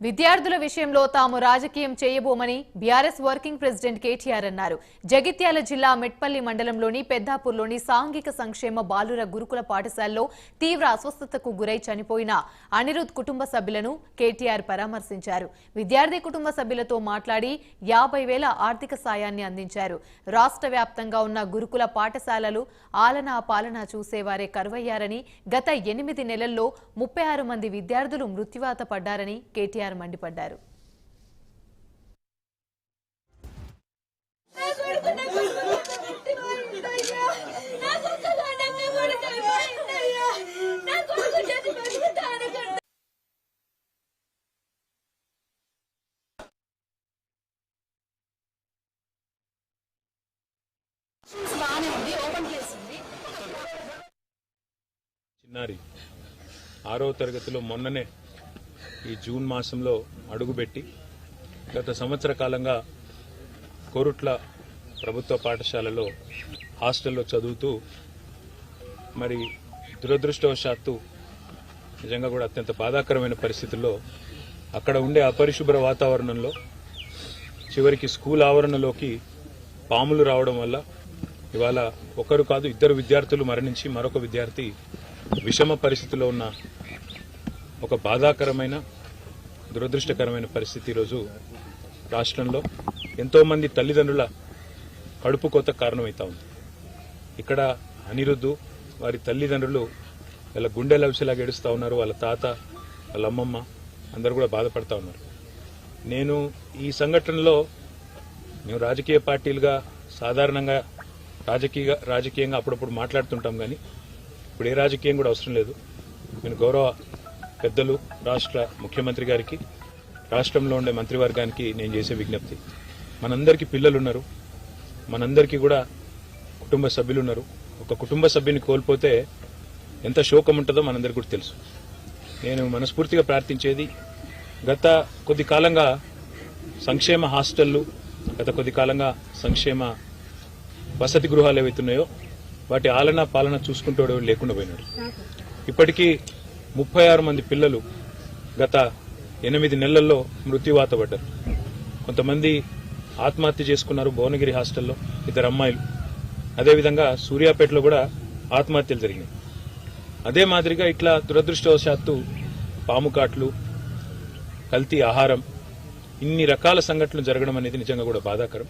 విద్యార్థుల విషయంలో తాము రాజకీయం చేయబోమని బీఆర్ఎస్ వర్కింగ్ ప్రెసిడెంట్ కేటీఆర్ అన్నారు. జగిత్యాల జిల్లా మెట్పల్లి మండలంలోని పెద్దాపూర్లోని సాంఘిక సంక్షేమ బాలుర గురుకుల పాఠశాలలో తీవ్ర అస్వస్థతకు గురై చనిపోయిన అనిరుద్ కుటుంబ సభ్యులను కేటీఆర్ పరామర్శించారు. విద్యార్థి కుటుంబ సభ్యులతో మాట్లాడి యాభై వేల ఆర్థిక సాయాన్ని అందించారు. రాష్ట్ర వ్యాప్తంగా ఉన్న గురుకుల పాఠశాలలు ఆలనా పాలనా చూసేవారే కరువయ్యారని గత ఎనిమిది నెలల్లో ముప్పై ఆరు మంది విద్యార్థులు మృత్యువాత పడ్డారని కేటీఆర్ మండిపడ్డారు. చిన్నారి ఆరో తరగతిలో మొన్ననే ఈ జూన్ మాసంలో అడుగుపెట్టి గత సంవత్సర కాలంగా కోరుట్ల ప్రభుత్వ పాఠశాలలో హాస్టల్లో చదువుతూ మరి దురదృష్టవశాత్తు నిజంగా కూడా అత్యంత బాధాకరమైన పరిస్థితుల్లో అక్కడ ఉండే అపరిశుభ్ర వాతావరణంలో చివరికి స్కూల్ ఆవరణలోకి పాములు రావడం వల్ల ఇవాళ ఒకరు కాదు ఇద్దరు విద్యార్థులు మరణించి మరొక విద్యార్థి విషమ పరిస్థితిలో ఉన్న ఒక బాధాకరమైన దురదృష్టకరమైన పరిస్థితి ఈరోజు రాష్ట్రంలో. ఎంతోమంది తల్లిదండ్రుల కడుపు కోత కారణమవుతా ఉంది. ఇక్కడ అనిరుద్ధు వారి తల్లిదండ్రులు వాళ్ళ గుండె లవిసిలాగా ఏడుస్తూ ఉన్నారు. వాళ్ళ తాత వాళ్ళ అమ్మమ్మ అందరూ కూడా బాధపడతా ఉన్నారు. నేను ఈ సంఘటనలో మేము రాజకీయ పార్టీలుగా సాధారణంగా రాజకీయ రాజకీయంగా అప్పుడప్పుడు మాట్లాడుతుంటాం కానీ ఇప్పుడు ఏ రాజకీయం కూడా అవసరం లేదు. నేను గౌరవ పెద్దలు రాష్ట్ర ముఖ్యమంత్రి గారికి రాష్ట్రంలో ఉండే మంత్రివర్గానికి నేను చేసే విజ్ఞప్తి. మనందరికీ పిల్లలు ఉన్నారు మనందరికీ కూడా కుటుంబ సభ్యులు ఉన్నారు ఒక కుటుంబ సభ్యుని కోల్పోతే ఎంత శోకం ఉంటుందో మనందరికీ కూడా తెలుసు. నేను మనస్ఫూర్తిగా ప్రార్థించేది గత కొద్ది కాలంగా సంక్షేమ హాస్టళ్ళు గత కొద్ది కాలంగా సంక్షేమ వసతి గృహాలు ఏవైతున్నాయో వాటి ఆలన పాలన చూసుకుంటూ లేకుండా పోయినాడు ఇప్పటికీ ముప్పై ఆరు మంది పిల్లలు గత ఎనిమిది నెలల్లో మృత్యువాత పడ్డారు. కొంతమంది ఆత్మహత్య చేసుకున్నారు భువనగిరి హాస్టల్లో ఇద్దరు అమ్మాయిలు. అదేవిధంగా సూర్యాపేటలో కూడా ఆత్మహత్యలు జరిగినాయి. అదే మాదిరిగా ఇట్లా దురదృష్టవశాత్తు పాముకాట్లు కల్తీ ఆహారం ఇన్ని రకాల సంఘటనలు జరగడం అనేది నిజంగా కూడా బాధాకరం.